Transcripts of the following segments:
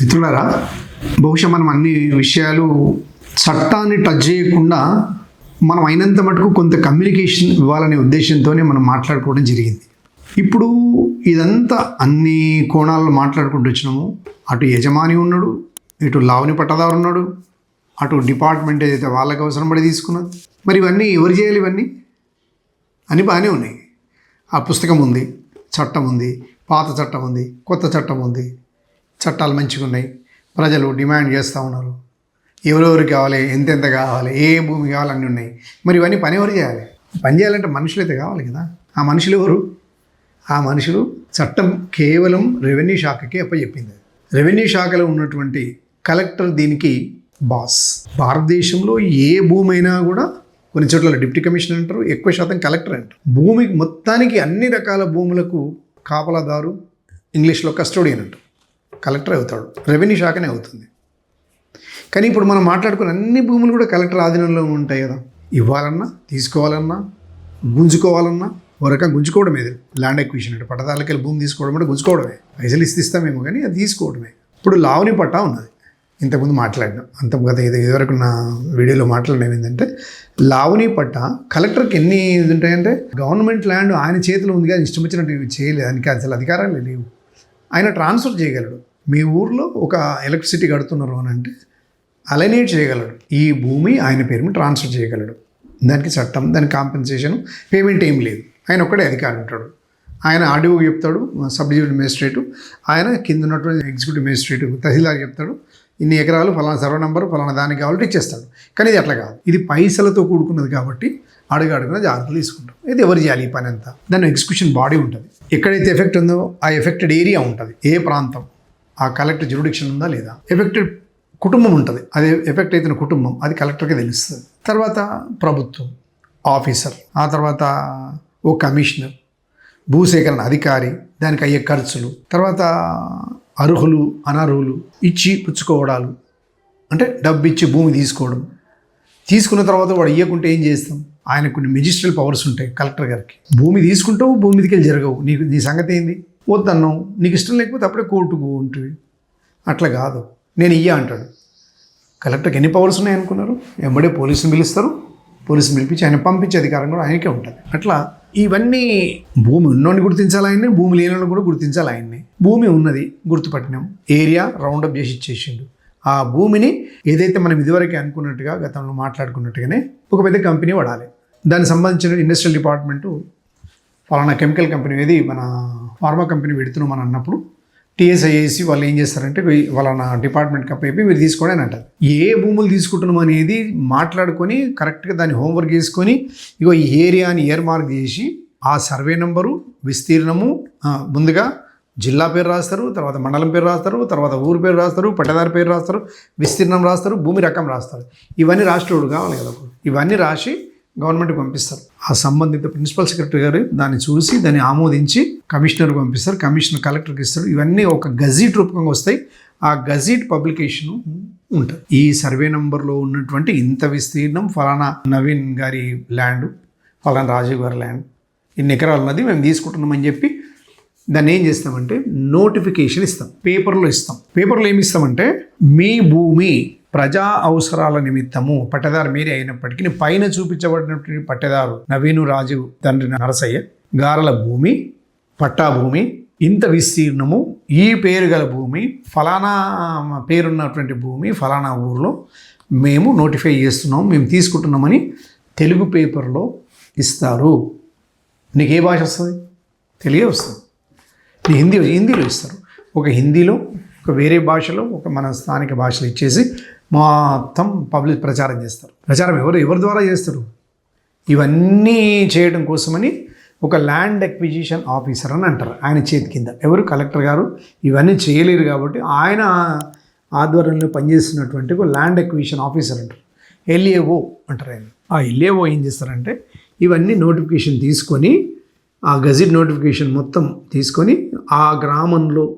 మిత్రులారా బహుశా మనం అన్ని విషయాలు చట్టాన్ని టచ్ చేయకుండా మనం అయినంత మటుకు కొంత కమ్యూనికేషన్ ఇవ్వాలనే ఉద్దేశంతోనే మనం మాట్లాడుకోవడం జరిగింది. ఇప్పుడు ఇదంతా అన్ని కోణాల్లో మాట్లాడుకుంటూ వచ్చినాము. అటు యజమాని ఉన్నాడు ఇటు లావుని పట్టదారు ఉన్నాడు అటు డిపార్ట్మెంట్ ఏదైతే వాళ్ళకి అవసరం పడి తీసుకున్నది మరి ఇవన్నీ ఎవరు చేయాలి ఇవన్నీ? అని బాగానే ఉన్నాయి. ఆ పుస్తకం ఉంది చట్టం ఉంది పాత చట్టం ఉంది కొత్త చట్టం ఉంది చట్టాలు మంచిగా ఉన్నాయి. ప్రజలు డిమాండ్ చేస్తూ ఉన్నారు. ఎవరెవరికి కావాలి ఎంతెంత కావాలి ఏ భూమి కావాలి అన్నీ ఉన్నాయి. మరి ఇవన్నీ పని ఎవరు చేయాలి? పని చేయాలంటే మనుషులు అయితే కావాలి కదా. ఆ మనుషులు ఎవరు? ఆ మనుషులు చట్టం కేవలం రెవెన్యూ శాఖకే అప్పచెప్పింది. రెవెన్యూ శాఖలో ఉన్నటువంటి కలెక్టర్ దీనికి బాస్. భారతదేశంలో ఏ భూమి అయినా కూడా కొన్ని చోట్ల డిప్యూటీ కమిషనర్ అంటారు ఎక్కువ శాతం కలెక్టర్ అంటారు. భూమికి మొత్తానికి అన్ని రకాల భూములకు కాపలాదారు ఇంగ్లీష్లో కస్టోడియన్ అంటారు. కలెక్టర్ అవుతాడు. రెవెన్యూ శాఖనే అవుతుంది. కానీ ఇప్పుడు మనం మాట్లాడుకున్న అన్ని భూములు కూడా కలెక్టర్ ఆధీనంలో ఉంటాయి కదా. ఇవ్వాలన్నా తీసుకోవాలన్నా గుంజుకోవాలన్నా ఒక రకంగా గుంజుకోవడమే ల్యాండ్ ఎక్విషన్ అంటే పట్టదాలకి వెళ్ళి భూమి తీసుకోవడం అంటే గుంజుకోవడమే. పైసలు ఇస్తే ఇస్తామేమో కానీ అది తీసుకోవడమే. ఇప్పుడు లావుని పట్టా ఉన్నది. ఇంతకుముందు మాట్లాడినాం అంత గత ఇదివరకు నా వీడియోలో మాట్లాడినవి ఏంటంటే లావుని పట్ట కలెక్టర్కి ఎన్ని ఇది ఉంటాయంటే గవర్నమెంట్ ల్యాండ్ ఆయన చేతిలో ఉంది కానీ ఇష్టం వచ్చినట్టు చేయలేదు. దానికి అసలు అధికారాలు లేవు. ఆయన ట్రాన్స్ఫర్ చేయగలడు. మీ ఊర్లో ఒక ఎలక్ట్రిసిటీ కడుతున్నారు అని అంటే అలైనేట్ చేయగలడు. ఈ భూమి ఆయన పేరు మీద ట్రాన్స్ఫర్ చేయగలడు. దానికి చట్టం దానికి కాంపెన్సేషన్ పేమెంట్ ఏం లేదు. ఆయన ఒక్కడే అధికారి ఉంటాడు. ఆయన ఆర్డీఓ చెప్తాడు సబ్ డివిజన్ మేజిస్ట్రేటు ఆయన కింద ఉన్నటువంటి ఎగ్జిక్యూటివ్ మేజిస్ట్రేట్ తహసీల్దార్ చెప్తాడు ఇన్ని ఎకరాలు ఫలానా సర్వ నంబర్ ఫలానా దానికి కావాలంటే ఇచ్చేస్తాడు. కానీ ఇది అట్లా కాదు. ఇది పైసలతో కూడుకున్నది కాబట్టి అడుగు అడుగున జాగ్రత్తలు తీసుకుంటాం. ఇది ఎవరు చేయాలి ఈ పని అంతా? దాని ఎగ్జిక్యూషన్ బాడీ ఉంటుంది. ఎక్కడైతే ఎఫెక్ట్ ఉందో ఆ ఎఫెక్టెడ్ ఏరియా ఉంటుంది. ఏ ప్రాంతం? ఆ కలెక్టర్ జ్యూరిడిక్షన్ ఉందా లేదా? ఎఫెక్టెడ్ కుటుంబం ఉంటుంది. అదే ఎఫెక్ట్ అవుతున్న కుటుంబం అది కలెక్టర్కి తెలుస్తుంది. తర్వాత ప్రభుత్వం ఆఫీసర్ ఆ తర్వాత ఓ కమిషనర్ భూసేకరణ అధికారి దానికి అయ్యే ఖర్చులు తర్వాత అర్హులు అనర్హులు ఇచ్చి పుచ్చుకోవడాలు అంటే డబ్బు ఇచ్చి భూమి తీసుకోవడం. తీసుకున్న తర్వాత వాడు ఇవ్వకుంటే ఏం చేస్తాం? ఆయన కొన్ని మెజిస్ట్రల్ పవర్స్ ఉంటాయి కలెక్టర్ గారికి. భూమి తీసుకుంటావు భూమి మీదకి వెళ్ళి జరగవు. నీకు నీ సంగతి ఏంది? వద్దన్నావు. నీకు ఇష్టం లేకపోతే అప్పుడే కోర్టుకు ఉంటుంది అట్లా కాదు. నేను ఇయ్య అంటాడు. కలెక్టర్కి ఎన్ని పవర్స్ ఉన్నాయి అనుకున్నారు? వెంబడే పోలీసుని పిలుస్తారు. పోలీసుని పిలిపించి ఆయన పంపించే అధికారం కూడా ఆయనకే ఉంటుంది. అట్లా ఇవన్నీ భూమి ఉన్నోడిని గుర్తించాలి ఆయన్ని? భూమి లేని కూడా గుర్తించాలి ఆయన్ని? భూమి ఉన్నది గుర్తుపట్టినాం. ఏరియా రౌండప్ చేసి ఇచ్చేసిండు. ఆ భూమిని ఏదైతే మనం ఇదివరకే అనుకున్నట్టుగా గతంలో మాట్లాడుకున్నట్టుగానే ఒక పెద్ద కంపెనీ వాడాలి. దానికి సంబంధించిన ఇండస్ట్రియల్ డిపార్ట్మెంటు ఫలానా కెమికల్ కంపెనీ అనేది మన ఫార్మా కంపెనీ పెడుతున్నాం అని అన్నప్పుడు టీఎస్ఐఏసి వాళ్ళు ఏం చేస్తారంటే వీ- వాళ్ళ డిపార్ట్మెంట్ కప్పి మీరు తీసుకోండి అని అంటారు. ఏ భూములు తీసుకుంటున్నాం అనేది మాట్లాడుకొని కరెక్ట్గా దాన్ని హోంవర్క్ చేసుకొని ఇగో ఈ ఏరియాని ఇయర్ మార్క్ చేసి ఆ సర్వే నెంబరు విస్తీర్ణము ముందుగా జిల్లా పేరు రాస్తారు తర్వాత మండలం పేరు రాస్తారు తర్వాత ఊరు పేరు రాస్తారు పట్టదారి పేరు రాస్తారు విస్తీర్ణం రాస్తారు భూమి రకం రాస్తారు. ఇవన్నీ రాష్ట్రుడు కావాలి కదా. ఇవన్నీ రాసి గవర్నమెంట్కి పంపిస్తారు. ఆ సంబంధిత ప్రిన్సిపల్ సెక్రటరీ గారు దాన్ని చూసి దాన్ని ఆమోదించి కమిషనర్కి పంపిస్తారు. కమిషనర్ కలెక్టర్కి ఇస్తారు. ఇవన్నీ ఒక గజీట్ రూపంగా వస్తాయి. ఆ గజీట్ పబ్లికేషన్ ఉంటుంది. ఈ సర్వే నంబర్లో ఉన్నటువంటి ఇంత విస్తీర్ణం ఫలానా నవీన్ గారి ల్యాండ్ ఫలానా రాజీవ్ గారి ల్యాండ్ ఇన్ని ఎకరాలు ఉన్నది మేము తీసుకుంటున్నామని చెప్పి దాన్ని ఏం చేస్తామంటే నోటిఫికేషన్ ఇస్తాం. పేపర్లో ఇస్తాం. పేపర్లో ఏమి ఇస్తామంటే మీ భూమి ప్రజా అవసరాల నిమిత్తము పట్టదారు మీరే అయినప్పటికీ పైన చూపించబడినటువంటి పట్టదారు నవీను రాజు తండ్రి నరసయ్య గారల భూమి పట్టా భూమి ఇంత విస్తీర్ణము ఈ పేరు గల భూమి ఫలానా పేరున్నటువంటి భూమి ఫలానా ఊర్లో మేము నోటిఫై చేస్తున్నాం మేము తీసుకుంటున్నామని తెలుగు పేపర్లో ఇస్తారు. నీకు ఏ భాష వస్తుంది? తెలుగే వస్తుంది. నీ హిందీ హిందీలో ఇస్తారు. ఒక హిందీలో ఒక వేరే భాషలో ఒక మన స్థానిక భాషలో ఇచ్చేసి మొత్తం పబ్లిక్ ప్రచారం చేస్తారు. ప్రచారం ఎవరు ఎవరి ద్వారా చేస్తారు? ఇవన్నీ చేయడం కోసమని ఒక ల్యాండ్ ఎక్విజిషన్ ఆఫీసర్ అని అంటారు. ఆయన చేతి కింద. ఎవరు? కలెక్టర్ గారు. ఇవన్నీ చేయలేరు కాబట్టి ఆయన ఆధ్వర్యంలో పనిచేస్తున్నటువంటి ఒక ల్యాండ్ ఎక్విజిషన్ ఆఫీసర్ అంటారు. ఎల్ఏఓ అంటారు ఆయన. ఆ ఎల్ఏఓ ఏం చేస్తారంటే ఇవన్నీ నోటిఫికేషన్ తీసుకొని ఆ గజిట్ నోటిఫికేషన్ మొత్తం తీసుకొని ఆ గ్రామంలో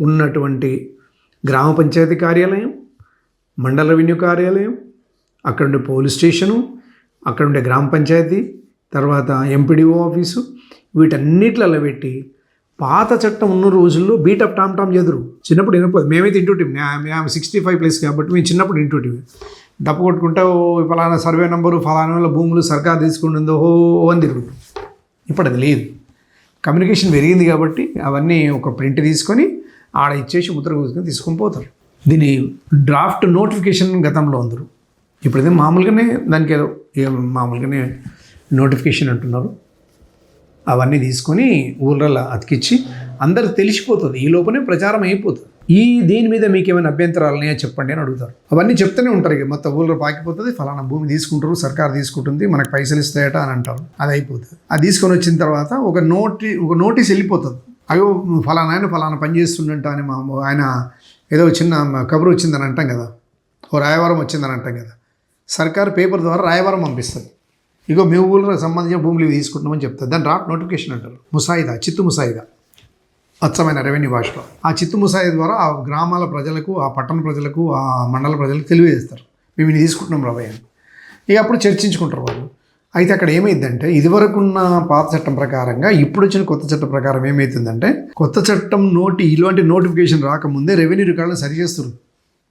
ఉన్నటువంటి గ్రామ పంచాయతీ కార్యాలయం మండల రెవెన్యూ కార్యాలయం అక్కడ ఉండే పోలీస్ స్టేషను అక్కడ ఉండే గ్రామ పంచాయతీ తర్వాత ఎంపీడీఓ ఆఫీసు వీటన్నిట్లలో పెట్టి పాత చట్టం ఉన్న రోజుల్లో బీటప్ టామ్ టామ్ ఎదురు చిన్నప్పుడు వినపోదు మేమైతే ఇంటుంటివి మేము సిక్స్టీ ఫైవ్ ప్లేస్ కాబట్టి మేము చిన్నప్పుడు ఇంటుంటివి డప్పు కొట్టుకుంటే ఓ ఫలానా సర్వే నెంబరు ఫలానా వాళ్ళ భూములు సర్కార్ తీసుకుంటుందో ఓ అని తిరుగుతుంది ఇప్పుడు అది లేదు. కమ్యూనికేషన్ పెరిగింది కాబట్టి అవన్నీ ఒక ప్రింట్ తీసుకొని ఆడ ఇచ్చేసి ముద్ర కూసుకొని తీసుకొని పోతారు. దీని డ్రాఫ్ట్ నోటిఫికేషన్ గతంలో అందరు. ఇప్పుడైతే మామూలుగానే దానికి ఏదో మామూలుగానే నోటిఫికేషన్ అంటున్నారు. అవన్నీ తీసుకొని ఊళ్ళల్లో అతికిచ్చి అందరు తెలిసిపోతుంది. ఈ లోపలే ప్రచారం అయిపోతుంది. ఈ దీని మీద మీకు ఏమైనా అభ్యంతరాలు ఉన్నాయో చెప్పండి అని అడుగుతారు. అవన్నీ చెప్తూనే ఉంటారు ఇక. మొత్తం ఊళ్ళో పాకిపోతుంది ఫలానా భూమి తీసుకుంటారు సర్కార్ తీసుకుంటుంది మనకు పైసలు ఇస్తాయట అని అంటారు. అది అయిపోతుంది. అది తీసుకొని వచ్చిన తర్వాత ఒక నోటి ఒక నోటీస్ వెళ్ళిపోతుంది. అయ్యో ఫలానా ఆయన ఫలానా పని చేస్తుండంట అని మా ఆయన ఏదో చిన్న కబురు వచ్చిందని అంటాం కదా. ఓ రాయవరం వచ్చిందని అంటాం కదా. సర్కారు పేపర్ ద్వారా రాయవరం పంపిస్తుంది. ఇగో మీ ఊళ్ళకి సంబంధించిన భూములు ఇవి తీసుకుంటున్నామని చెప్తారు. దాని డ్రాఫ్ట్ నోటిఫికేషన్ అంటారు. ముసాయిదా చిత్తు ముసాయిదా. అచ్చమైన రెవెన్యూ భాషలో. ఆ చిత్తు ముసాయి ద్వారా ఆ గ్రామాల ప్రజలకు ఆ పట్టణ ప్రజలకు ఆ మండల ప్రజలకు తెలియజేస్తారు. మేము ఇది తీసుకుంటున్నాం రాబోయే అని. ఇక అప్పుడు చర్చించుకుంటారు వాళ్ళు. అయితే అక్కడ ఏమైందంటే ఇదివరకున్న పాత చట్టం ప్రకారంగా ఇప్పుడు వచ్చిన కొత్త చట్టం ప్రకారం ఏమైతుందంటే కొత్త చట్టం నోటి ఇలాంటి నోటిఫికేషన్ రాకముందే రెవెన్యూ రికార్డులు సరి చేస్తారు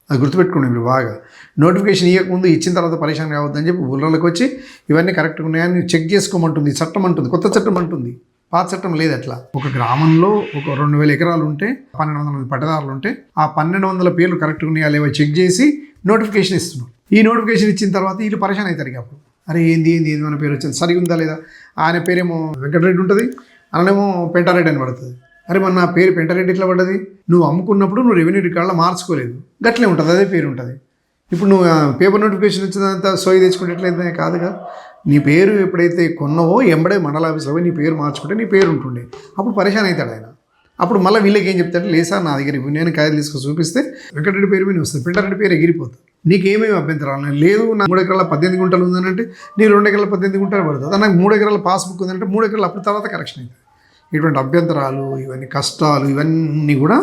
అది గుర్తుపెట్టుకోండి మీరు బాగా. నోటిఫికేషన్ ఇవ్వకముందు ఇచ్చిన తర్వాత పరేషాన్ కావద్దని చెప్పి ఊళ్ళలోకి వచ్చి ఇవన్నీ కరెక్ట్గా ఉన్నాయని చెక్ చేసుకోమంటుంది చట్టం అంటుంది కొత్త చట్టం అంటుంది. పాత చట్టం లేదు అట్లా. ఒక గ్రామంలో ఒక రెండు వేల ఎకరాలు ఉంటే పన్నెండు వందల మంది పట్టదారులు ఉంటే ఆ పన్నెండు వందల పేర్లు కరెక్ట్గా ఉన్నాయా లేవో చెక్ చేసి నోటిఫికేషన్ ఇస్తున్నాం ఈ నోటిఫికేషన్ ఇచ్చిన తర్వాత వీళ్ళు పరేషాన్ అవుతారు అప్పుడు. అరే ఏంది ఏంది ఏంది మన పేరు వచ్చింది? సరిగా ఉందా లేదా? ఆయన పేరేమో వెంకటరెడ్డి ఉంటుంది. అననేమో పెంటారెడ్డి అని పడుతుంది. అరే మన నా పేరు పెంటారెడ్డి ఇట్లా పడ్డది? నువ్వు అమ్ముకున్నప్పుడు నువ్వు రెవెన్యూ రికార్డులో మార్చుకోలేదు. గట్లే ఉంటుంది అదే పేరు ఉంటుంది. ఇప్పుడు నువ్వు పేపర్ నోటిఫికేషన్ వచ్చినంత సోయి తెచ్చుకునేట్లయితే కాదుగా నీ పేరు ఎప్పుడైతే కొన్నావో ఎంబడే మండల ఆఫీస్లో పోయి నీ పేరు మార్చుకుంటే నీ పేరు ఉంటుండే. అప్పుడు పరేషాన్ అవుతాడు ఆయన. అప్పుడు మళ్ళీ వీళ్ళకి ఏం చెప్తాడు? లేసా నా దగ్గర నేను కాయలు తీసుకొని చూపిస్తే వెంకటరెడ్డి పేరు మీద వస్తుంది. పెంటారెడ్డి పేరు ఎగిరిపోతుంది. నీకేమేమి అభ్యంతరాలు లేదు నా మూడు ఎకరాల పద్దెనిమిది గుంటలు ఉందనంటే నీ రెండు ఎకరాల పద్దెనిమిది గుంటలు పడుతుంది నాకు మూడు ఎకరాల పాస్బుక్ ఉందంటే మూడు ఎకరాలు అప్పుడు తర్వాత కరెక్షన్ అవుతుంది. ఇటువంటి అభ్యంతరాలు ఇవన్నీ కష్టాలు ఇవన్నీ కూడా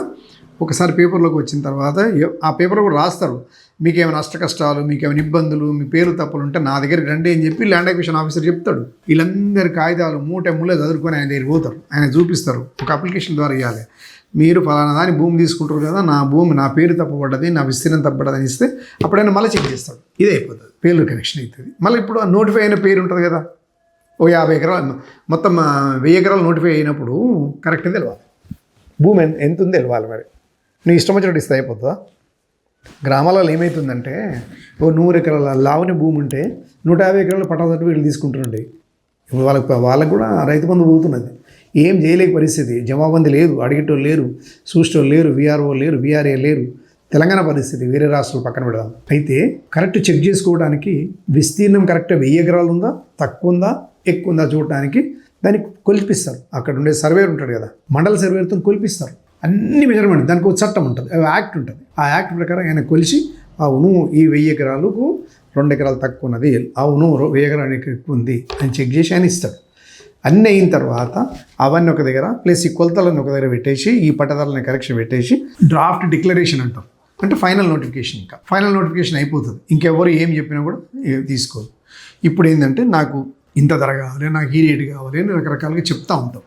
ఒకసారి పేపర్లోకి వచ్చిన తర్వాత ఆ పేపర్లో కూడా రాస్తారు. మీకేమైనా నష్ట కష్టాలు మీకేమైనా ఇబ్బందులు మీ పేరు తప్పులు ఉంటే నా దగ్గర రండి అని చెప్పి ల్యాండ్ అక్విషన్ ఆఫీసర్ చెప్తాడు. వీళ్ళందరి కాగితాలు మూట ముళ్ళే చదువుకొని ఆయన దగ్గరికి పోతారు. ఆయన చూపిస్తారు. ఒక అప్లికేషన్ ద్వారా ఇవ్వాలి. మీరు ఫలానా దాని భూమి తీసుకుంటారు కదా నా భూమి నా పేరు తప్పబడ్డది నా విస్తీర్ణం తప్పబడ్డది అని ఇస్తే అప్పుడైనా మళ్ళీ చెక్ చేస్తాడు. ఇదే అయిపోతుంది. పేర్లు కనెక్షన్ అవుతుంది. మళ్ళీ ఇప్పుడు ఆ నోటిఫై అయిన పేరు ఉంటుంది కదా ఓ యాభై ఎకరాలు మొత్తం వెయ్యి ఎకరాలు నోటిఫై అయినప్పుడు కరెక్ట్గా తెలవాలి. భూమి ఎంత ఉంది తెలవాలి మరి? నువ్వు ఇష్టం వచ్చినట్టు ఇస్తే అయిపోతుందా? గ్రామాలలో ఏమవుతుందంటే ఓ నూరు ఎకరాల లావుని భూమి ఉంటే నూట యాభై ఎకరాలు పట్టాదట్టు వీళ్ళు తీసుకుంటుండే ఇప్పుడు వాళ్ళకి వాళ్ళకు కూడా రైతు బంధు పోతున్నది. ఏం చేయలేక పరిస్థితి. జమాబంది లేదు అడిగేటోళ్ళు లేరు చూసేటోళ్ళు లేరు విఆర్ఓ లేరు విఆర్ఏ లేరు. తెలంగాణ పరిస్థితి వేరే రాష్ట్రాలు పక్కన పెడదాం. అయితే కరెక్ట్ చెక్ చేసుకోవడానికి విస్తీర్ణం కరెక్ట్ వెయ్యి ఎకరాలు ఉందా? తక్కువ ఉందా? ఎక్కువ ఉందా? చూడటానికి దాన్ని కొలిపిస్తారు. అక్కడ ఉండే సర్వేర్ ఉంటాడు కదా మండల సర్వేర్తో కొలిపిస్తారు. అన్ని మెజర్మెంట్ దానికి ఒక చట్టం ఉంటుంది యాక్ట్ ఉంటుంది. ఆ యాక్ట్ ప్రకారం ఆయన కొలిచి అవును ఈ వెయ్యి ఎకరాలకు రెండు ఎకరాలు తక్కువ ఉన్నది. అవును వెయ్యి ఎకరానికి ఎక్కువ ఉంది అని చెక్ చేసి ఆయన ఇస్తాడు. అన్నీ అయిన తర్వాత అవన్నీ ఒక దగ్గర ప్లస్ ఈ కొలతలను ఒక దగ్గర పెట్టేసి ఈ పట్టదారులని కరెక్షన్ పెట్టేసి డ్రాఫ్ట్ డిక్లరేషన్ అంటాం. అంటే ఫైనల్ నోటిఫికేషన్ ఇంకా. ఫైనల్ నోటిఫికేషన్ అయిపోతుంది. ఇంకెవరు ఏం చెప్పినా కూడా ఏ- తీసుకోదు ఇప్పుడు ఏంటంటే నాకు ఇంత ధర కావాలి నాకు ఈ రేటు కావాలి అని రకరకాలుగా చెప్తా ఉంటాం.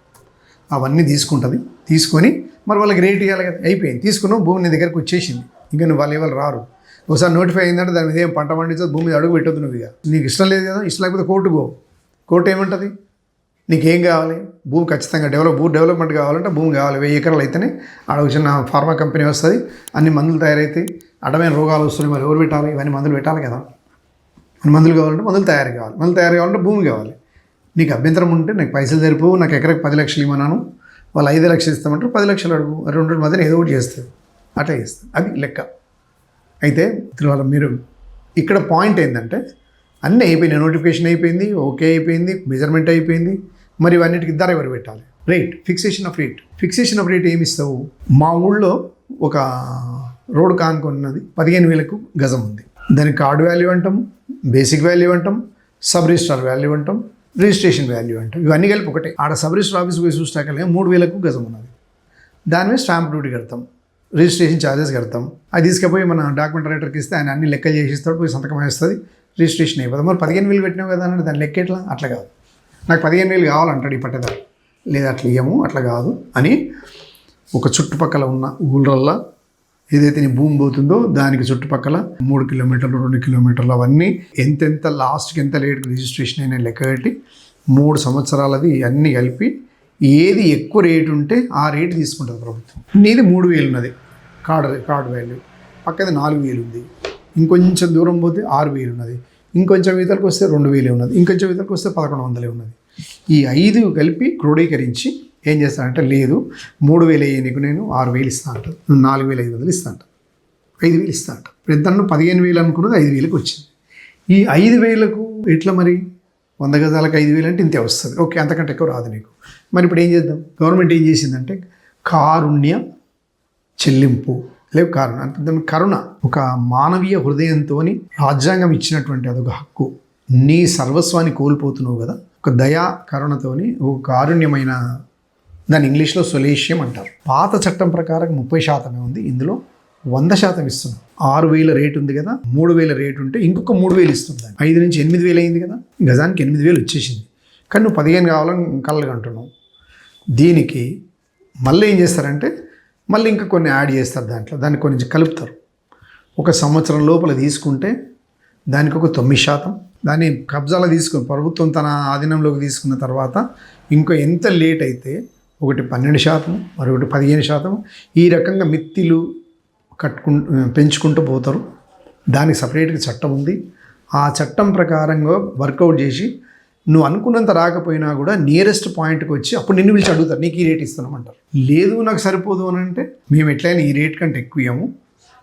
అవన్నీ తీసుకుంటుంది. తీసుకొని మరి వాళ్ళకి రేట్ ఇవ్వాలి కదా. అయిపోయింది. తీసుకున్నాం భూమి నీ దగ్గరకు వచ్చేసింది. ఇంకా నువ్వు వాళ్ళు ఎవరు రారు. ఒకసారి నోటిఫై అయిందంటే దాని మీద ఏం పంట పండించదు భూమి మీద అడుగు పెట్టొద్దు నువ్వు ఇక. నీకు ఇష్టం లేదు కదా ఇష్టం లేకపోతే కోర్టు పో. కోర్టు ఏమంటుంది? నీకేం కావాలి? భూమి ఖచ్చితంగా డెవలప్ భూ డెవలప్మెంట్ కావాలంటే భూమి కావాలి. వెయ్యి ఎకరాలు అయితేనే ఆడ ఒక చిన్న ఫార్మా కంపెనీ వస్తుంది. అన్ని మందులు తయారైతే అడ్డమైన రోగాలు వస్తున్నాయి. మరి ఎవరు పెట్టాలి? ఇవన్నీ మందులు పెట్టాలి కదా. అన్ని మందులు కావాలంటే మందులు తయారు కావాలి. మందులు తయారు కావాలంటే భూమి కావాలి. నీకు అభ్యంతరం ఉంటే నాకు పైసలు జరిపు నాకు ఎకరకు పది లక్షలు ఇవ్వనాను వాళ్ళు ఐదు లక్షలు ఇస్తామంటారు. పది లక్షలు అడుగు. రెండు మధ్యన ఏదో ఒకటి చేస్తారు. అట్లా చేస్తారు. అది లెక్క. అయితే వాళ్ళ మీరు ఇక్కడ పాయింట్ ఏంటంటే అన్నీ అయిపోయినాయి. నోటిఫికేషన్ అయిపోయింది. ఓకే అయిపోయింది. మెజర్మెంట్ అయిపోయింది. మరి ఇవన్నిటికి ధర ఎవరు పెట్టాలి? Rate fixation of rate fixation of rate ఏమి ఇస్తావు మా ఊళ్ళో ఒక రోడ్ కానుకున్నది పదిహేను వేలకు గజం ఉంది. దానికి కార్డు వాల్యూ అంటాం బేసిక్ వాల్యూ అంటాం సబ్ రిజిస్టార్ వాల్యూ అంటాం రిజిస్ట్రేషన్ వాల్యూ అంటాం ఇవన్నీ కలిపి ఒకటే. ఆడ సబ్ రిజిస్టర్ ఆఫీస్ పోయి చూస్తాకలే మూడు వేలకు గజం ఉన్నది. దాని మీద స్టాంప్ డ్యూటీ కడతాం. రిజిస్ట్రేషన్ ఛార్జెస్ కడతాం. అది తీసుకుపోయి మన డాక్యుమెంట్ రైటర్కి ఇస్తే ఆయన అన్ని లెక్కలు చేసి ఇస్తాడు పోయి సంతకం వేస్తుంది. రిజిస్ట్రేషన్ అయిపోతుంది. మరి పదిహేను వేలు పెట్టినావు కదా అంటే దాని లెక్క ఎట్లా? అట్లా కాదు. నాకు పదిహేను వేలు కావాలంటాడు ఈ పట్టేదారు. లేదా అట్లా ఇయ్యము అట్లా కాదు అని ఒక చుట్టుపక్కల ఉన్న ఊళ్ళల్లో ఏదైతే నీ భూమి పోతుందో దానికి చుట్టుపక్కల మూడు కిలోమీటర్లు రెండు కిలోమీటర్లు అవన్నీ ఎంతెంత లాస్ట్కి ఎంత లేట్కి రిజిస్ట్రేషన్ అయినా లెక్క కట్టి మూడు సంవత్సరాలది అన్నీ కలిపి ఏది ఎక్కువ రేటు ఉంటే ఆ రేటు తీసుకుంటుంది ప్రభుత్వం. నీది మూడు వేలు ఉన్నది కార్డు కార్డు వాల్యూ. పక్కది నాలుగు వేలు ఉంది. ఇంకొంచెం దూరం పోతే ఆరు వేలు ఉన్నది. ఇంకొంచెం ఇతరులకు వస్తే రెండు వేలే ఉన్నది ఇంకొంచెం ఇతరులకు వస్తే పదకొండు వందలే ఉన్నది. ఈ ఐదు కలిపి క్రోడీకరించి ఏం చేస్తానంటే లేదు మూడు వేలు అయ్యే నీకు నేను ఆరు వేలు ఇస్తా అంట నాలుగు వేల ఐదు వందలు ఇస్తా ఐదు వేలు ఇస్తా అంట. ఇప్పుడు ఎంత పదిహేను వేలు అనుకున్నది ఐదు వేలకు వచ్చింది. ఈ ఐదు వేలకు ఎట్లా మరి? వంద గజాలకు ఐదు వేలు అంటే ఇంతే వస్తుంది. ఓకే అంతకంటే ఎక్కువ రాదు నీకు. మరి ఇప్పుడు ఏం చేద్దాం? గవర్నమెంట్ ఏం చేసిందంటే కారుణ్య చెల్లింపు. లేవు కారణం. అంటే దాని కరుణ ఒక మానవీయ హృదయంతో రాజ్యాంగం ఇచ్చినటువంటి అదొక హక్కు. నీ సర్వస్వాన్ని కోల్పోతున్నావు కదా. ఒక దయా కరుణతోని ఒక కారుణ్యమైన దాని ఇంగ్లీష్లో సొలేషియం అంటారు. పాత చట్టం ప్రకారం ముప్పై శాతమే ఉంది. ఇందులో వంద శాతం ఇస్తున్నాం. ఆరు వేల రేటు ఉంది కదా. మూడు వేల రేటు ఉంటే ఇంకొక మూడు వేలు ఇస్తుంది ఐదు నుంచి ఎనిమిది వేలు అయింది కదా. గజానికి ఎనిమిది వేలు వచ్చేసింది. కానీ నువ్వు పదిహేను కావాలని కళ్ళగంటున్నావు దీనికి మళ్ళీ ఏం చేస్తారంటే మళ్ళీ ఇంకా కొన్ని యాడ్ చేస్తారు దాంట్లో. దాన్ని కొన్ని కలుపుతారు. ఒక సంవత్సరం లోపల తీసుకుంటే దానికి ఒక తొమ్మిది శాతం. దాన్ని కబ్జాలో తీసుకుని ప్రభుత్వం తన ఆధీనంలోకి తీసుకున్న తర్వాత ఇంకో ఎంత లేట్ అయితే ఒకటి పన్నెండు శాతం మరొకటి పదిహేను శాతం ఈ రకంగా మిత్తిలు కట్టుకు పెంచుకుంటూ పోతారు. దానికి సపరేట్గా చట్టం ఉంది. ఆ చట్టం ప్రకారంగా వర్కౌట్ చేసి నువ్వు అనుకున్నంత రాకపోయినా కూడా నియరెస్ట్ పాయింట్కి వచ్చి అప్పుడు నిన్ను పిలిచి అడుగుతారు నీకు ఈ రేట్ ఇస్తున్నామంటారు. లేదు నాకు సరిపోదు అని అంటే మేము ఎట్లయినా ఈ రేట్ కంటే ఎక్కువ ఇవ్వము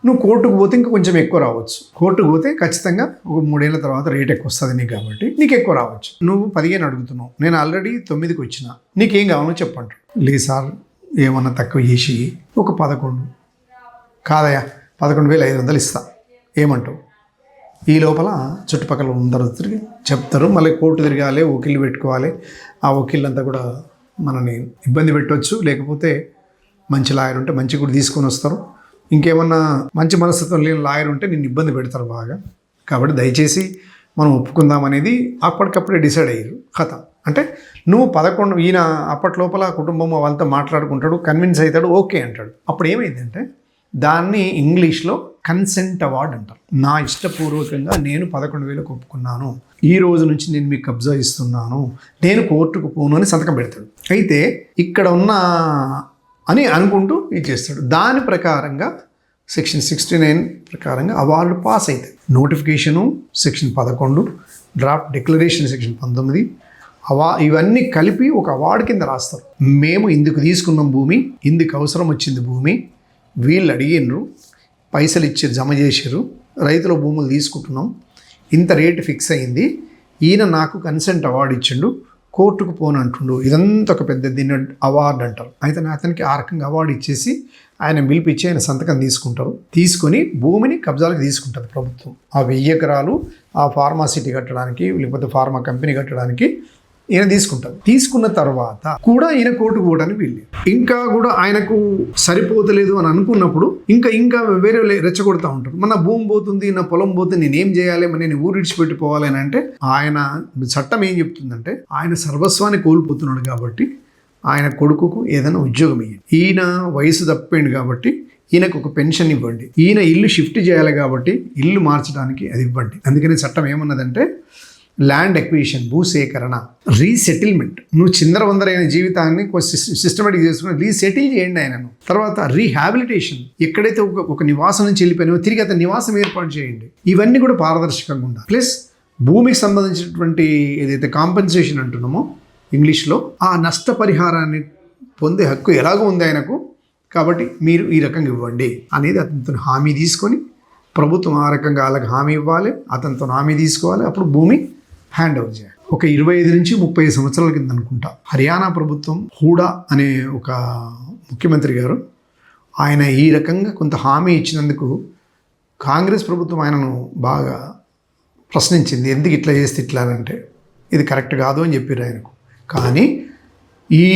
నువ్వు కోర్టుకు పోతే ఇంకా కొంచెం ఎక్కువ రావచ్చు. కోర్టుకు పోతే ఖచ్చితంగా ఒక మూడేళ్ళ తర్వాత రేట్ ఎక్కువ వస్తుంది నీకు కాబట్టి నీకు ఎక్కువ రావచ్చు. నువ్వు పదిహేను అడుగుతున్నావు. నేను ఆల్రెడీ తొమ్మిదికి వచ్చిన. నీకేం కావాలో చెప్పండి. లేదు సార్ ఏమన్నా తక్కువ చేసి ఒక పదకొండు. కాదయా పదకొండు వేల ఐదు వందలు ఇస్తా. ఏమంటావు? ఈ లోపల చుట్టుపక్కల అందరూ తిరిగి చెప్తారు. మళ్ళీ కోర్టు తిరగాలి వకీలు పెట్టుకోవాలి. ఆ వకీళ్ళంతా కూడా మనని ఇబ్బంది పెట్టవచ్చు లేకపోతే మంచి లాయర్ ఉంటే మంచి కూడా తీసుకొని వస్తారు. ఇంకేమన్నా మంచి మనస్తత్వం లేని లాయర్ ఉంటే నిన్ను ఇబ్బంది పెడతారు బాగా. కాబట్టి దయచేసి మనం ఒప్పుకుందాం అనేది అప్పటికప్పుడే డిసైడ్ అయ్యారు. కథ. అంటే నువ్వు పదకొండు ఈయన అప్పట్లోపల కుటుంబం వాళ్ళతో మాట్లాడుకుంటాడు కన్విన్స్ అవుతాడు ఓకే అంటాడు. అప్పుడు ఏమైందంటే దాన్ని ఇంగ్లీష్లో కన్సెంట్ అవార్డ్ అంటారు. నా ఇష్టపూర్వకంగా నేను పదకొండు వేలకు ఒప్పుకున్నాను ఈ రోజు నుంచి నేను మీకు కబ్జా ఇస్తున్నాను నేను కోర్టుకు పోను అని సంతకం పెడతాడు. అయితే ఇక్కడ ఉన్న అని అనుకుంటూ ఇది చేస్తాడు. దాని ప్రకారంగా సెక్షన్ సిక్స్టీ నైన్ ప్రకారంగా అవార్డు పాస్ అవుతాయి. నోటిఫికేషను సెక్షన్ పదకొండు డ్రాఫ్ట్ డిక్లరేషన్ సెక్షన్ పంతొమ్మిది అవా ఇవన్నీ కలిపి ఒక అవార్డు కింద రాస్తారు. మేము ఇందుకు తీసుకున్నాం భూమి ఇందుకు అవసరం వచ్చింది భూమి వీళ్ళు అడిగినరు పైసలు ఇచ్చి జమ చేసారు రైతుల భూములు తీసుకుంటున్నాం ఇంత రేటు ఫిక్స్ అయింది ఈయన నాకు కన్సెంట్ అవార్డు ఇచ్చిండు కోర్టుకు పోను అంటుండు. ఇదంతా ఒక పెద్ద దీన్ని అవార్డు అంటారు. అయితే అతనికి ఆ రకంగా అవార్డు ఇచ్చేసి ఆయన పిలిపించి ఆయన సంతకం తీసుకుంటారు. తీసుకొని భూమిని కబ్జాలకు తీసుకుంటుంది ప్రభుత్వం. ఆ వెయ్యి ఎకరాలు ఆ ఫార్మాసిటీ కట్టడానికి లేకపోతే ఫార్మా కంపెనీ కట్టడానికి ఈయన తీసుకుంటారు తీసుకున్న తర్వాత కూడా ఈయన కోర్టుకు పోవడానికి వెళ్ళి ఇంకా కూడా ఆయనకు సరిపోతలేదు అని అనుకున్నప్పుడు ఇంకా ఇంకా వేరే రెచ్చగొడతా ఉంటారు మన భూమి పోతుంది నా పొలం పోతుంది నేనేం చేయాలి? నేను ఊరు విడిచిపెట్టిపోవాలి అని అంటే ఆయన చట్టం ఏం చెప్తుందంటే ఆయన సర్వస్వాన్ని కోల్పోతున్నాడు కాబట్టి ఆయన కొడుకుకు ఏదైనా ఉద్యోగం ఇవ్వండి ఈయన వయసు తప్పిండు కాబట్టి ఈయనకు ఒక పెన్షన్ ఇవ్వండి. ఈయన ఇల్లు షిఫ్ట్ చేయాలి కాబట్టి ఇల్లు మార్చడానికి అది ఇవ్వండి. అందుకని చట్టం ఏమన్నదంటే ల్యాండ్ ఎక్విజిషన్ భూసేకరణ రీసెటిల్మెంట్ నువ్వు చిందరవందరైన జీవితాన్ని సిస్టమేటిక్ చేసుకుని రీసెటిల్ చేయండి ఆయనను. తర్వాత రీహాబిలిటేషన్ ఎక్కడైతే ఒక ఒక నివాసం నుంచి వెళ్ళిపోయినో తిరిగి అతని నివాసం ఏర్పాటు చేయండి. ఇవన్నీ కూడా పారదర్శకంగా ఉండాలి. ప్లస్ భూమికి సంబంధించినటువంటి ఏదైతే కాంపెన్సేషన్ అంటున్నామో ఇంగ్లీష్లో ఆ నష్టపరిహారాన్ని పొందే హక్కు ఎలాగో ఉంది ఆయనకు. కాబట్టి మీరు ఈ రకంగా ఇవ్వండి అనేది అతనితో హామీ తీసుకొని ప్రభుత్వం ఆ రకంగా వాళ్ళకి హామీ ఇవ్వాలి అతనితో హామీ తీసుకోవాలి. అప్పుడు భూమి హ్యాండ్ ఓవర్ చేయాలి. ఒక ఇరవై ఐదు నుంచి ముప్పై సంవత్సరాల కింద అనుకుంటా. హర్యానా ప్రభుత్వం హూడా అనే ఒక ముఖ్యమంత్రి గారు ఆయన ఈ రకంగా కొంత హామీ ఇచ్చినందుకు కాంగ్రెస్ ప్రభుత్వం ఆయనను బాగా ప్రశ్నించింది. ఎందుకు ఇట్లా చేస్తే ఇట్లా అంటే ఇది కరెక్ట్ కాదు అని చెప్పారు ఆయనకు. కానీ ఈ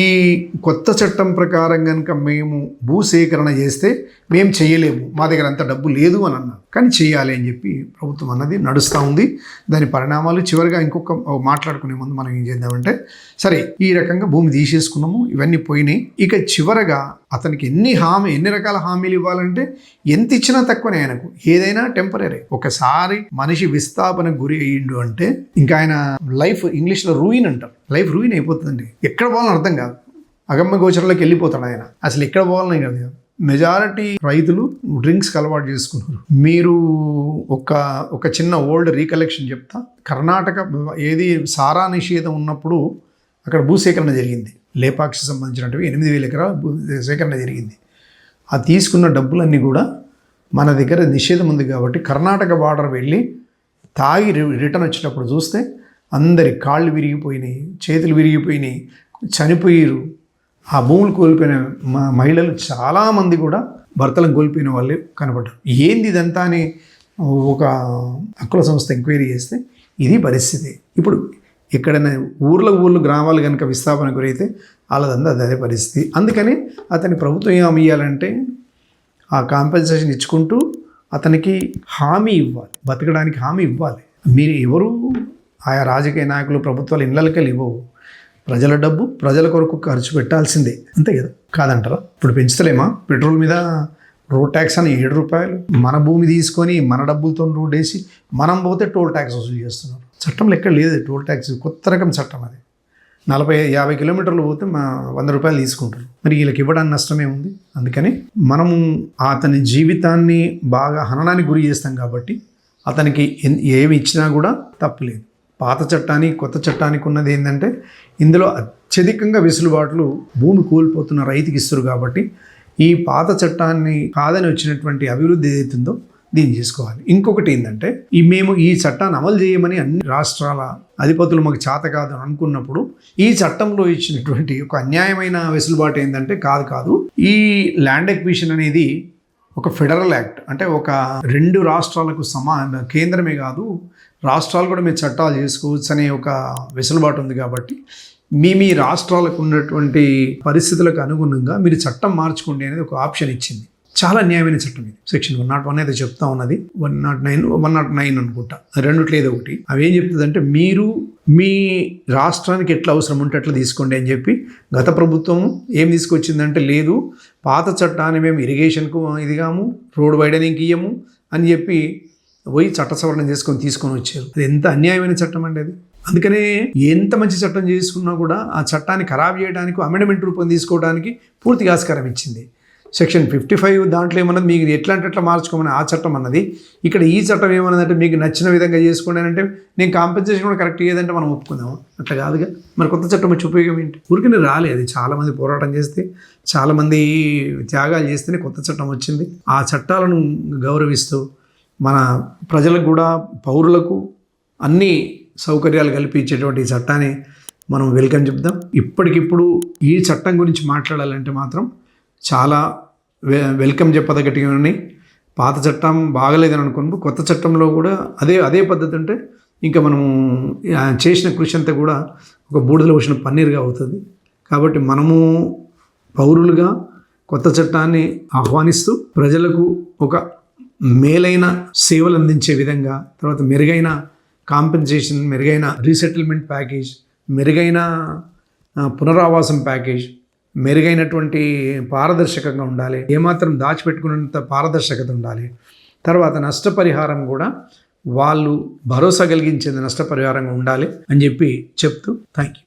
కొత్త చట్టం ప్రకారం కనుక మేము భూసేకరణ చేస్తే మేము చేయలేము. మా దగ్గర అంత డబ్బు లేదు అని అన్నారు. కానీ చేయాలి అని చెప్పి ప్రభుత్వం అన్నది నడుస్తూ ఉంది. దాని పరిణామాలు చివరిగా ఇంకొక మాట్లాడుకునే ముందు మనం ఏం చేద్దామంటే సరే ఈ రకంగా భూమి తీసేసుకున్నాము ఇవన్నీ పోయినాయి. ఇక చివరగా అతనికి ఎన్ని హామీ ఎన్ని రకాల హామీలు ఇవ్వాలంటే ఎంత ఇచ్చినా తక్కువనే ఆయనకు. ఏదైనా టెంపరీ ఒకసారి మనిషి విస్థాపన గురి అయ్యిండు అంటే ఇంకా ఆయన లైఫ్ ఇంగ్లీష్లో రూయిన్ అంటారు లైఫ్ రూయిన్ అయిపోతుందండి. ఎక్కడ పోవాలని అర్థం కాదు. అగమ్మ గోచరంలోకి వెళ్ళిపోతాడు ఆయన. అసలు ఎక్కడ పోవాలని కాదు. మెజారిటీ రైతులు డ్రింక్స్కి అలవాటు చేసుకున్నారు మీరు ఒక ఒక చిన్న ఓల్డ్ రీకలెక్షన్ చెప్తా. కర్ణాటక ఏది సారా నిషేధం ఉన్నప్పుడు అక్కడ భూసేకరణ జరిగింది. లేపాక్షి సంబంధించినటువంటి ఎనిమిది వేల ఎకరాల భూ సేకరణ జరిగింది. ఆ తీసుకున్న డబ్బులన్నీ కూడా మన దగ్గర నిషేధం ఉంది కాబట్టి కర్ణాటక బార్డర్ వెళ్ళి తాగి రి- రిటర్న్ వచ్చేటప్పుడు చూస్తే అందరి కాళ్ళు విరిగిపోయినాయి చేతులు విరిగిపోయినాయి చనిపోయారు ఆ భూములు కోల్పోయిన మ- మహిళలు చాలామంది కూడా భర్తలను కోల్పోయిన వాళ్ళే కనపడ్డారు. ఏంది ఇదంతా అని ఒక హక్కుల సంస్థ ఎంక్వైరీ చేస్తే ఇది పరిస్థితి. ఇప్పుడు ఎక్కడైనా ఊర్ల ఊర్లు గ్రామాలు కనుక విస్థాపన గురైతే వాళ్ళదంతా అదే పరిస్థితి. అందుకని అతని ప్రభుత్వం ఏమి ఇవ్వాలంటే ఆ కాంపెన్సేషన్ ఇచ్చుకుంటూ అతనికి హామీ ఇవ్వాలి. బతకడానికి హామీ ఇవ్వాలి. మీరు ఎవరు? ఆయా రాజకీయ నాయకులు ప్రభుత్వాలు ఇళ్ళకెళ్ళి ఇవ్వవు. ప్రజల డబ్బు ప్రజల కొరకు ఖర్చు పెట్టాల్సిందే. అంతే కదా? కాదంటారా? ఇప్పుడు పెంచుతలేమా? పెట్రోల్ మీద రోడ్ ట్యాక్స్ అని ఏడు రూపాయలు మన భూమి తీసుకొని మన డబ్బులతో రోడ్ వేసి మనం పోతే టోల్ ట్యాక్స్ వసూలు చేస్తున్నారు. చట్టం లెక్క లేదు టోల్ ట్యాక్స్ కొత్త రకం చట్టం అది. నలభై యాభై కిలోమీటర్లు పోతే మా వంద రూపాయలు తీసుకుంటారు. మరి వీళ్ళకి ఇవ్వడానికి నష్టమే ఉంది. అందుకని మనము అతని జీవితాన్ని బాగా హననానికి గురి చేస్తాం కాబట్టి అతనికి ఏమి ఇచ్చినా కూడా తప్పులేదు పాత చట్టానికి కొత్త చట్టానికి ఉన్నది ఏంటంటే ఇందులో అత్యధికంగా వెసులుబాట్లు భూమి కోల్పోతున్న రైతుకి ఇస్తారు కాబట్టి ఈ పాత చట్టాన్ని కాదని వచ్చినటువంటి అభివృద్ధి ఏదైతుందో దీన్ని చేసుకోవాలి. ఇంకొకటి ఏంటంటే ఈ మేము ఈ చట్టాన్ని అమలు చేయమని అన్ని రాష్ట్రాల అధిపతులు మాకు చేత కాదు అని అనుకున్నప్పుడు ఈ చట్టంలో ఇచ్చినటువంటి ఒక అన్యాయమైన వెసులుబాటు ఏంటంటే కాదు కాదు ఈ ల్యాండ్ ఎక్విషన్ అనేది ఒక ఫెడరల్ యాక్ట్ అంటే ఒక రెండు రాష్ట్రాలకు సమా కేంద్రమే కాదు రాష్ట్రాలు కూడా మీరు చట్టాలు చేసుకోవచ్చు అనే ఒక వెసులుబాటు ఉంది కాబట్టి మీ మీ రాష్ట్రాలకు ఉన్నటువంటి పరిస్థితులకు అనుగుణంగా మీరు చట్టం మార్చుకోండి అనేది ఒక ఆప్షన్ ఇచ్చింది. చాలా న్యాయమైన చట్టం ఇది. సెక్షన్ వన్ నాట్ వన్ అయితే చెప్తా ఉన్నది. One not nine one not nine అనుకుంటా. రెండిట్లో ఏదో ఒకటి. అవి ఏం చెప్తుందంటే మీరు మీ రాష్ట్రానికి ఎట్లా అవసరం ఉంటే అట్లా తీసుకోండి అని చెప్పి గత ప్రభుత్వం ఏం తీసుకొచ్చిందంటే లేదు పాత చట్టాన్ని మేము ఇరిగేషన్కు ఇదిగాము రోడ్ వైడనింగ్కి ఇయ్యము అని చెప్పి పోయి చట్ట సవరణ చేసుకొని తీసుకొని వచ్చారు. అది ఎంత అన్యాయమైన చట్టం అండి అది? అందుకనే ఎంత మంచి చట్టం చేసుకున్నా కూడా ఆ చట్టాన్ని ఖరాబ్ చేయడానికి అమెండ్మెంట్ రూపం తీసుకోవడానికి పూర్తిగా ఆస్కారం ఇచ్చింది. సెక్షన్ ఫిఫ్టీ ఫైవ్ దాంట్లో ఏమన్నది మీకు ఎట్లాంటి ఎట్లా మార్చుకోమని ఆ చట్టం అన్నది. ఇక్కడ ఈ చట్టం ఏమన్నదంటే మీకు నచ్చిన విధంగా చేసుకోండి అని అంటే నేను కాంపెన్సేషన్ కూడా కరెక్ట్ ఏదంటే మనం ఒప్పుకుందాం అట్లా కాదుగా. మరి కొత్త చట్టం వచ్చి ఉపయోగం ఏంటి? ఊరికనే రాలే అది. చాలామంది పోరాటం చేస్తే చాలామంది త్యాగాలు చేస్తేనే కొత్త చట్టం వచ్చింది. ఆ చట్టాలను గౌరవిస్తూ మన ప్రజలకు కూడా పౌరులకు అన్ని సౌకర్యాలు కల్పించేటువంటి ఈ చట్టాన్ని మనం వెల్కమ్ చెప్దాం. ఇప్పటికిప్పుడు ఈ చట్టం గురించి మాట్లాడాలంటే మాత్రం చాలా వె వెల్కమ్ చెప్పదగ్గట్టుగా ఉన్నాయి. పాత చట్టం బాగలేదని అనుకున్నప్పుడు కొత్త చట్టంలో కూడా అదే అదే పద్ధతి అంటే ఇంకా మనము చేసిన కృషి అంతా కూడా ఒక బూడిదలో వచ్చిన పన్నీరుగా అవుతుంది. కాబట్టి మనము పౌరులుగా కొత్త చట్టాన్ని ఆహ్వానిస్తూ ప్రజలకు ఒక మేలైన సేవలు అందించే విధంగా తర్వాత మెరుగైన కాంపెన్సేషన్ మెరుగైన రీసెటిల్మెంట్ ప్యాకేజ్ మెరుగైన పునరావాసం ప్యాకేజ్ మెరుగైనటువంటి పారదర్శకంగా ఉండాలి. ఏమాత్రం దాచిపెట్టుకున్నంత పారదర్శకత ఉండాలి. తర్వాత నష్టపరిహారం కూడా వాళ్ళు భరోసా కలిగించేది నష్టపరిహారంగా ఉండాలి అని చెప్పి చెప్తూ థ్యాంక్ యూ